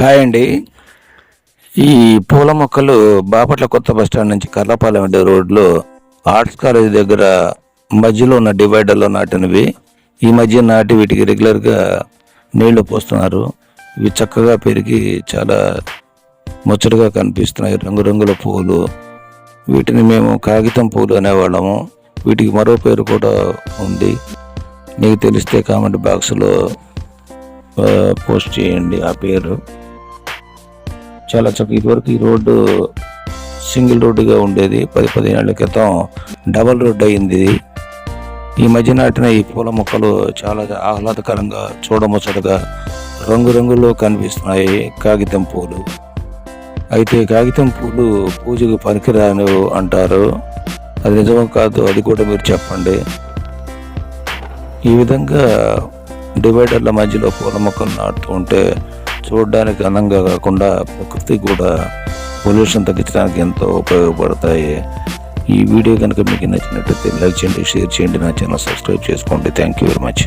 Hi అండి. ఈ పూల మొక్కలు బాపట్ల కొత్త బస్ స్టాండ్ నుంచి కర్లపాలెం వెళ్ళే రోడ్లో ఆర్ట్స్ కాలేజ్ దగ్గర మధ్యలో ఉన్న డివైడర్లో నాటినవి. ఈ మధ్య నాటి వీటికి రెగ్యులర్గా నీళ్ళు పోస్తున్నారు. ఇవి చక్కగా పెరిగి చాలా ముచ్చటగా కనిపిస్తున్నాయి. రంగురంగుల పూలు. వీటిని మేము కాగితం పూలు అనేవాళ్ళము. వీటికి మరో పేరు కూడా ఉంది. నీకు తెలిస్తే కామెంట్ బాక్స్లో పోస్ట్ చేయండి ఆ పేరు. చాలా చక్కగా ఇదివరకు ఈ రోడ్డు సింగిల్ రోడ్డుగా ఉండేది. పది పదిహేనేళ్ళ క్రితం డబల్ రోడ్డు అయింది. ఈ మధ్య నాటిన ఈ పూల మొక్కలు చాలా ఆహ్లాదకరంగా చూడముచ్చటగా రంగురంగుల్లో కనిపిస్తున్నాయి. కాగితం పూలు. అయితే కాగితం పూలు పూజకు పనికిరాను అంటారు. అది నిజమో కాదు అది కూడా మీరు చెప్పండి. ఈ విధంగా డివైడర్ల మధ్యలో పూల మొక్కలు నాటుతూ ఉంటే చూడడానికి అందంగా కాకుండా ప్రకృతి కూడా పొల్యూషన్ తగ్గించడానికి ఎంతో ఉపయోగపడతాయి. ఈ వీడియో కనుక మీకు నచ్చినట్లయితే లైక్ చేయండి షేర్ చేయండి నా ఛానల్ సబ్స్క్రైబ్ చేసుకోండి. Thank you very much